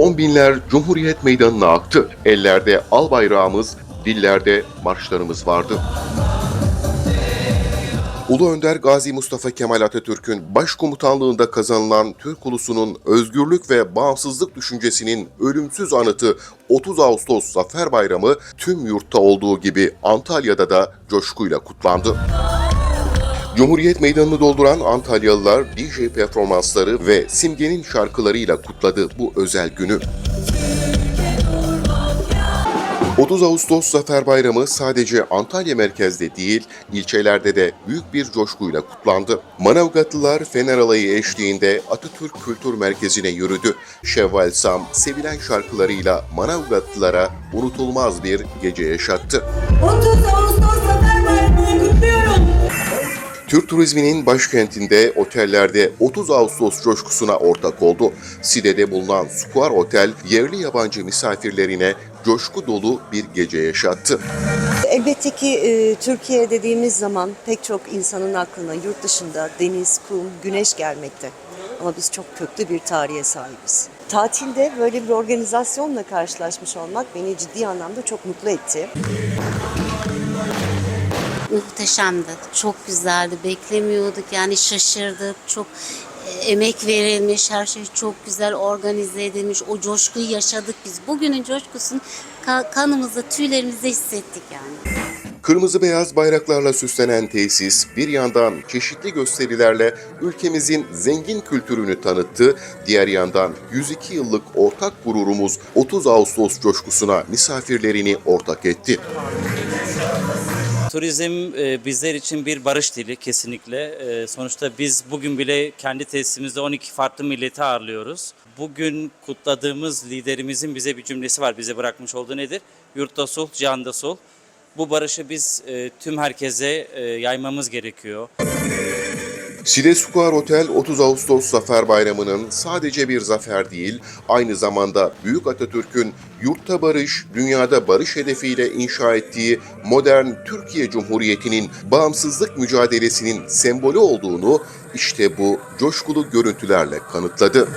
On binler Cumhuriyet Meydanı'na aktı. Ellerde al bayrağımız, dillerde marşlarımız vardı. Ulu Önder Gazi Mustafa Kemal Atatürk'ün başkomutanlığında kazanılan Türk ulusunun özgürlük ve bağımsızlık düşüncesinin ölümsüz anıtı 30 Ağustos Zafer Bayramı tüm yurtta olduğu gibi Antalya'da da coşkuyla kutlandı. Cumhuriyet Meydanı'nı dolduran Antalyalılar DJ performansları ve Simge'nin şarkılarıyla kutladı bu özel günü. 30 Ağustos Zafer Bayramı sadece Antalya merkezde değil, ilçelerde de büyük bir coşkuyla kutlandı. Manavgatlılar Fener Alayı eşliğinde Atatürk Kültür Merkezi'ne yürüdü. Şevval Sam sevilen şarkılarıyla Manavgatlılara unutulmaz bir gece yaşattı. 30 Ağustos Zafer. Türk turizminin başkentinde otellerde 30 Ağustos coşkusuna ortak oldu. Side'de bulunan Square Otel yerli yabancı misafirlerine coşku dolu bir gece yaşattı. Elbette ki e, Türkiye dediğimiz zaman pek çok insanın aklına yurt dışında deniz, kum, güneş gelmekte. Ama biz çok köklü bir tarihe sahibiz. Tatilde böyle bir organizasyonla karşılaşmış olmak beni ciddi anlamda çok mutlu etti. Muhteşemdi. Çok güzeldi. Beklemiyorduk. Yani şaşırdık. Çok e, emek verilmiş. Her şey çok güzel organize edilmiş. O coşkuyu yaşadık biz. Bugünün coşkusunu ka- kanımızda, tüylerimizde hissettik yani. Kırmızı beyaz bayraklarla süslenen tesis bir yandan çeşitli gösterilerle ülkemizin zengin kültürünü tanıttı, diğer yandan 102 yıllık ortak gururumuz 30 Ağustos coşkusuna misafirlerini ortak etti. Turizm e, bizler için bir barış dili kesinlikle. E, sonuçta biz bugün bile kendi tesisimizde 12 farklı milleti ağırlıyoruz. Bugün kutladığımız liderimizin bize bir cümlesi var. Bize bırakmış olduğu nedir? Yurtta sulh, cihanda sulh. Bu barışı biz e, tüm herkese yaymamız gerekiyor. Side Square Otel 30 Ağustos Zafer Bayramı'nın sadece bir zafer değil, aynı zamanda Büyük Atatürk'ün yurtta barış, dünyada barış hedefiyle inşa ettiği modern Türkiye Cumhuriyeti'nin bağımsızlık mücadelesinin sembolü olduğunu işte bu coşkulu görüntülerle kanıtladı.